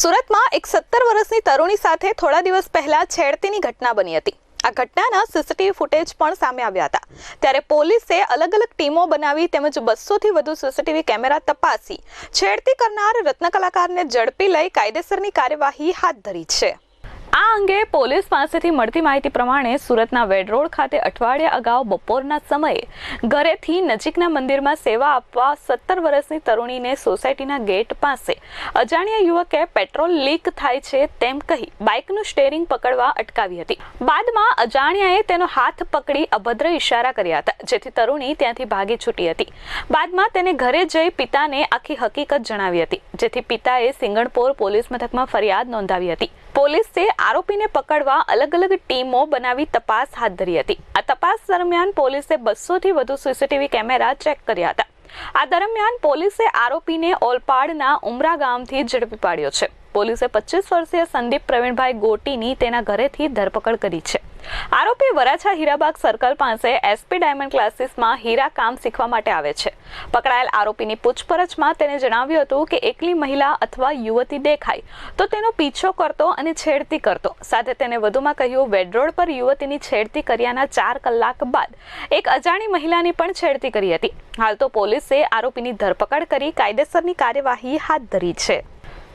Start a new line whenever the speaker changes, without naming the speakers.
સુરતમાં એક સત્તર વર્ષની તરુણી સાથે થોડા દિવસ પહેલા છેડતીની ઘટના બની હતી. આ ઘટનાના સીસીટીવી ફૂટેજ પણ સામે આવ્યા હતા. ત્યારે પોલીસે અલગ અલગ ટીમો બનાવી તેમજ બસોથી વધુ સીસીટીવી કેમેરા તપાસી છેડતી કરનાર રત્ન કલાકારને ઝડપી લઈ કાયદેસરની કાર્યવાહી હાથ ધરી છે. આ અંગે પોલીસ પાસેથી મળતી માહિતી પ્રમાણે સુરતના વેડ રોડ ખાતે અઠવાડિયા અગાઉ બપોરના સમયે ઘરેથી નજીકના મંદિરમાં સેવા આપવા સત્તર વર્ષની તરુણીને સોસાયટીના ગેટ પાસે અજાણ્યા યુવકે પેટ્રોલ લીક થાય છે તેમ કહી બાઇકનું સ્ટેરિંગ પકડવા અટકાવી હતી. બાદમાં અજાણ્યાએ તેનો હાથ પકડી અભદ્ર ઇશારા કર્યા હતા, જેથી તરુણી ત્યાંથી ભાગી છૂટી હતી. બાદમાં તેને ઘરે જઈ પિતાને આખી હકીકત જણાવી હતી, જેથી પિતાએ સિંગણપોર પોલીસ મથકમાં ફરિયાદ નોંધાવી હતી. પોલીસે આરોપીને પકડવા અલગ અલગ ટીમો બનાવી તપાસ હાથ ધરી હતી. આ તપાસ દરમિયાન પોલીસે બસોથી વધુ સીસીટીવી કેમેરા ચેક કર્યા હતા. આ દરમિયાન પોલીસે આરોપીને ઓલપાડના ઉમરા ગામથી ઝડપી પાડ્યો છે. પોલીસે પચીસ વર્ષીય સંદીપ પ્રવીણભાઈ ગોટીની તેના ઘરેથી ધરપકડ કરી છે. આરોપી વરાછા હીરાબાગ સર્કલ પાસે એસપી ડાયમંડ ક્લાસીસમાં હીરા કામ શીખવા માટે આવે છે. પકડાયેલ આરોપીની પૂછપરછમાં તેને જણાવ્યું હતું કે એકલી મહિલા અથવા યુવતી દેખાય તો તેનો પીછો કરતો અને છેડતી કરતો. સાથે તેને વધુમાં કહ્યું વેડરોડ પર યુવતીની છેડતી કર્યાના ચાર કલાક બાદ એક અજાણી મહિલાની પણ છેડતી કરી હતી. હાલ તો પોલીસે આરોપીની ધરપકડ કરી કાયદેસરની કાર્યવાહી હાથ ધરી છે.